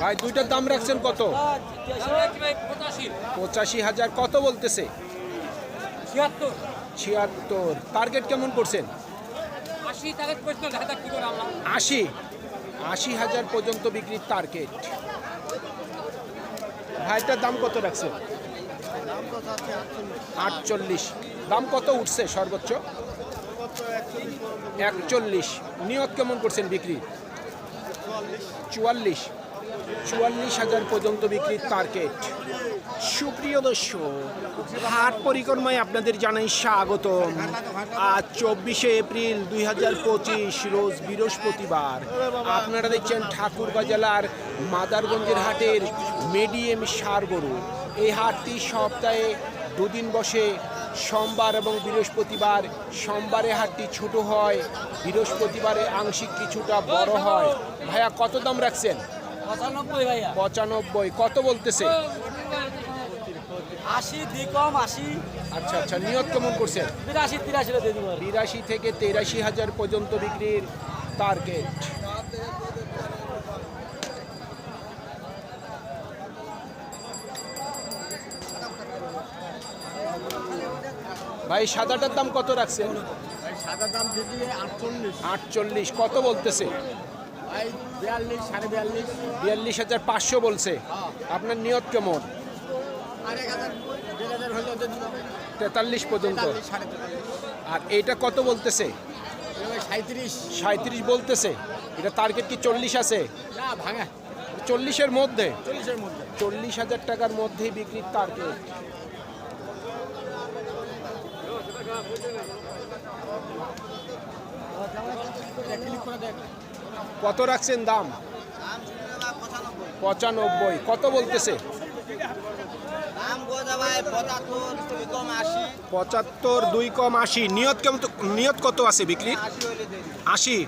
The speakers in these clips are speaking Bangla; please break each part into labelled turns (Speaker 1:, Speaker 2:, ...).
Speaker 1: ভাই, দুইটার দাম রাখছেন কত? পঁচাশি হাজার। কত বলতেছে?
Speaker 2: ছিয়াত্তর।
Speaker 1: টার্গেট কেমন করছেন?
Speaker 2: আশি।
Speaker 1: আশি হাজার পর্যন্ত বিক্রির টার্গেট ভাইটার দাম কত রাখছেন? আটচল্লিশ। দাম কত উঠছে সর্বোচ্চ? একচল্লিশ। নিয়ত কেমন করছেন বিক্রি? চুয়াল্লিশ। চুয়াল্লিশ হাজার পর্যন্ত বিক্রির টার্গেট সুপ্রিয় দর্শক, হাট পরিক্রমায় আপনাদের জানাই স্বাগতম। আজ চব্বিশে এপ্রিল দুই হাজার পঁচিশ, রোজ বৃহস্পতিবার। আপনারা দেখছেন ঠাকুরগাঁ জেলার মাদারগঞ্জের হাটের মিডিয়াম সার গরু। এই হাটটি সপ্তাহে দুদিন বসে, সোমবার এবং বৃহস্পতিবার। সোমবারে হাটটি ছোট হয়, বৃহস্পতিবারে আংশিক কিছুটা বড় হয়। ভাইয়া, কত দাম রাখছেন?
Speaker 2: পঁচানব্বই
Speaker 1: কত বলতেছে?
Speaker 2: আশি দি কম আশি।
Speaker 1: আচ্ছা আচ্ছা নিয়ত কেমন করছেন
Speaker 2: বিরাশি তিরাশি
Speaker 1: বিরাশি থেকে তেরাশি হাজার পর্যন্ত বিক্রির টার্গেট ভাই সাদাটার দাম কত রাখছেন?
Speaker 3: সাদা দাম আটচল্লিশ।
Speaker 1: আটচল্লিশ। কত বলতেছে?
Speaker 3: বিয়াল্লিশ
Speaker 1: হাজার পাঁচশো বলছে। আপনার নিয়ত কেমন। তেতাল্লিশ পর্যন্ত। আর এইটা কত বলতেছে?
Speaker 3: সাঁত্রিশ
Speaker 1: বলতেছে। এটা টার্গেট কি চল্লিশ আছে?
Speaker 3: না ভাঙা।
Speaker 1: চল্লিশের মধ্যে?
Speaker 3: চল্লিশের মধ্যে।
Speaker 1: চল্লিশ হাজার টাকার মধ্যেই বিক্রির টার্গেট
Speaker 3: ক্লিক করে দেখ।
Speaker 1: কত রাখছেন দাম? পঁচানব্বই। কত বলতেছে?
Speaker 4: পঁচাত্তর দুই কম আশি।
Speaker 1: নিয়ত কেমন নিয়ত কত আছে বিক্রির
Speaker 4: আশি।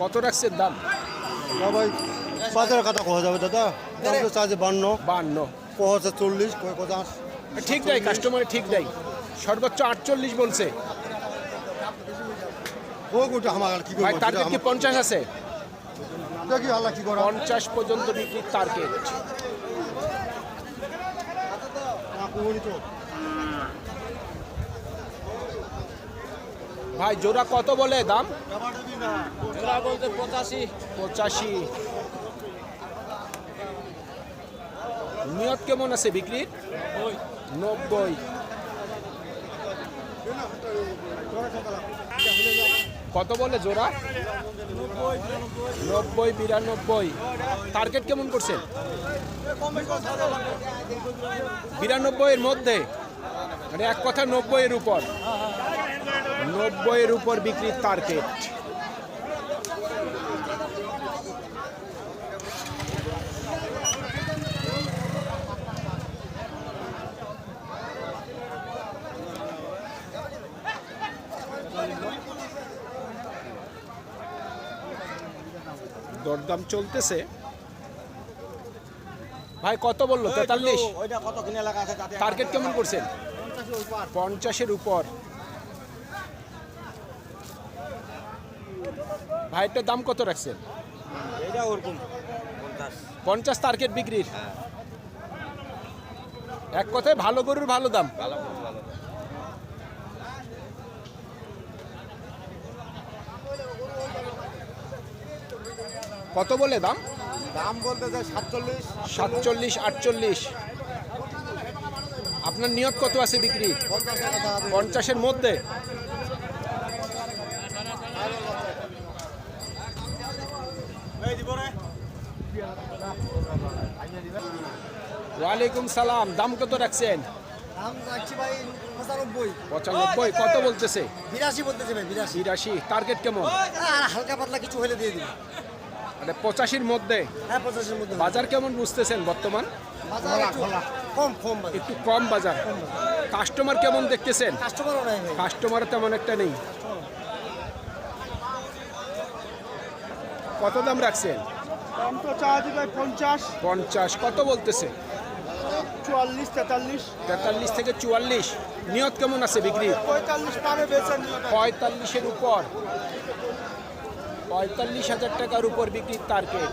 Speaker 1: কত রাখছেন দাম?
Speaker 5: বাজারের কথা কোয়া যাবে দাদা? দাম তো চার্জে বান্ন।
Speaker 1: বান্ন।
Speaker 5: কোয়া চল্লিশ? কয় কথা
Speaker 1: ঠিক দেয় কাস্টমার ঠিক দেয়। সর্বোচ্চ আটচল্লিশ বলছে।
Speaker 5: হোক ওটা আমার কি
Speaker 1: ভাই টার্গেট কি পঞ্চাশ আছে?
Speaker 5: দেখি আল্লাহ কি করে?
Speaker 1: পঞ্চাশ পর্যন্ত বিক্রির টার্গেট ভাই জোড়া কত বলে দাম?
Speaker 2: ওরা বলতে পঁচাশি।
Speaker 1: পঁচাশি। নিয়ত কেমন আছে বিক্রির নব্বই। কত বলে জোড়া? নব্বই বিরানব্বই। টার্গেট কেমন করছেন? বিরানব্বই এর মধ্যে? মানে এক কথা নব্বই এর উপর। নব্বই এর উপর বিক্রির টার্গেট দরদাম চলতেছে। ভাই কত বলল? তেতাল্লিশ?
Speaker 4: ওইটা কত কিনে লাগা আছে তাতে?
Speaker 1: টার্গেট কেমন করছেন? পঞ্চাশের উপর। ভাইটার দাম কত রাখছেন?
Speaker 4: পঞ্চাশ।
Speaker 1: পঞ্চাশ টার্গেট বিক্রির? এক কথায় ভালো গরুর ভালো দাম। কত বলে দাম?
Speaker 5: দাম বলতে যায় সাতচল্লিশ।
Speaker 1: সাতচল্লিশ আটচল্লিশ। আপনার নিয়ত কত আছে বিক্রি?
Speaker 5: পঞ্চাশের
Speaker 1: মধ্যে। ওয়ালাইকুম সালাম দাম কত রাখছেন?
Speaker 5: পঁচানব্বই।
Speaker 1: কত বলতেছে?
Speaker 5: বিরাশি বলতেছে বিরাশি।
Speaker 1: টার্গেট কেমন?
Speaker 5: হালকা পাতলা কিছু হলে দিয়ে দিবি।
Speaker 1: মানে পঁচাশির মধ্যে?
Speaker 5: হ্যাঁ পঞ্চাশের মধ্যে।
Speaker 1: বাজার কেমন বুঝতেছেন বর্তমান?
Speaker 5: বাজার একটু কম কম বাজার।
Speaker 1: একটু কম বাজার। কাস্টমার কেমন দেখতেছেন?
Speaker 5: কাস্টমারও নাই ভাই।
Speaker 1: কাস্টমার তেমন একটা নেই। কত দাম রাখছেন?
Speaker 5: পঞ্চাশ।
Speaker 1: পঞ্চাশ। কত বলতেছে?
Speaker 5: চুয়াল্লিশ চুয়াল্লিশ তেতাল্লিশ।
Speaker 1: তেতাল্লিশ থেকে চুয়াল্লিশ। নিয়ত কেমন আছে বিক্রি?
Speaker 5: পঁয়তাল্লিশ
Speaker 1: পঁয়তাল্লিশের উপর। পঁয়তাল্লিশ হাজার টাকার উপর বিক্রির টার্গেট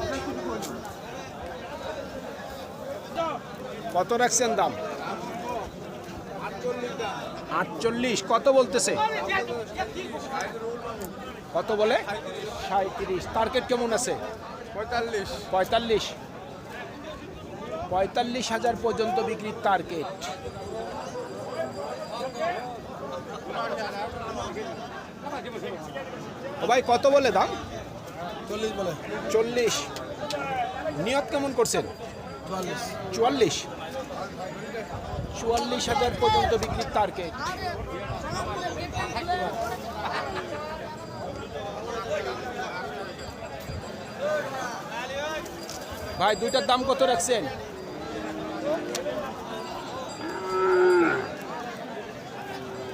Speaker 1: কত রাখছেন দাম? আটচল্লিশ। কত বলতেছে? কত বলে? সাঁত্রিশ। টার্গেট কেমন আছে?
Speaker 5: পঁয়তাল্লিশ।
Speaker 1: পঁয়তাল্লিশ। পঁয়তাল্লিশ হাজার পর্যন্ত বিক্রির টার্গেট ও ভাই কত বলে দাম?
Speaker 5: চল্লিশ বলে।
Speaker 1: চল্লিশ। নিয়ত কেমন করছেন?
Speaker 5: চুয়াল্লিশ।
Speaker 1: চুয়াল্লিশ। হাজার পর্যন্ত বিক্রির টার্গেট ভাই দুইটার দাম কত রাখছেন?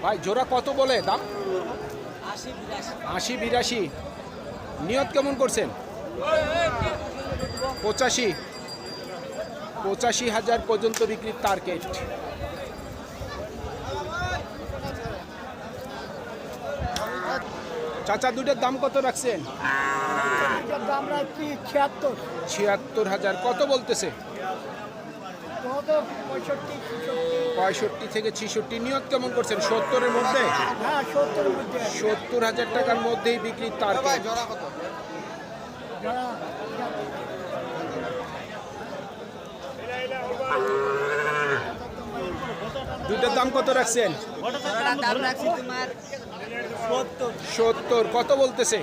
Speaker 1: ভাই জোড়া কত বলে দাম?
Speaker 2: আশি বিরাশি।
Speaker 1: নিয়ত কেমন করছেন? পঁচাশি। পঁচাশি হাজার পর্যন্ত বিক্রির টার্গেট চাচা দুটার দাম কত রাখছেন?
Speaker 3: ছিয়াত্তর।
Speaker 1: ছিয়াত্তর হাজার। কত বলতেছে?
Speaker 3: পঁয়ষট্টি
Speaker 1: থেকে ছিষট্টি। নিয়ত কেমন করছেন? সত্তরের মধ্যে?
Speaker 3: হ্যাঁ সত্তরের মধ্যে।
Speaker 1: সত্তর হাজার টাকার মধ্যেই বিক্রির
Speaker 3: তার
Speaker 1: দুটার দাম কত রাখছেন?
Speaker 4: দাম রাখছি তোমার সত্তর।
Speaker 1: কত বলতেছে?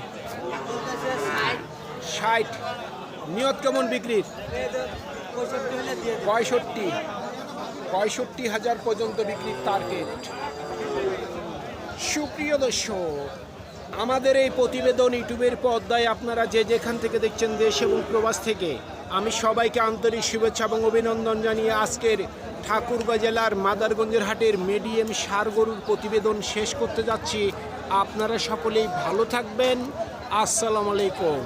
Speaker 4: ষাট।
Speaker 1: নিয়ত কেমন বিক্রির? পঁয়ষট্টি পঁয়ষট্টি। হাজার পর্যন্ত বিক্রির টার্গেট সুপ্রিয় দর্শক, আমাদের এই প্রতিবেদন ইউটিউবের পর্দায় আপনারা যে যেখান থেকে দেখছেন দেশ এবং প্রবাস থেকে, আমি সবাইকে আন্তরিক শুভেচ্ছা এবং অভিনন্দন জানিয়ে আজকের ঠাকুরগাঁ জেলার মাদারগঞ্জের হাটের মিডিয়াম সার গরুর প্রতিবেদন শেষ করতে যাচ্ছি। আপনারা সকলেই ভালো থাকবেন। আসসালামু আলাইকুম।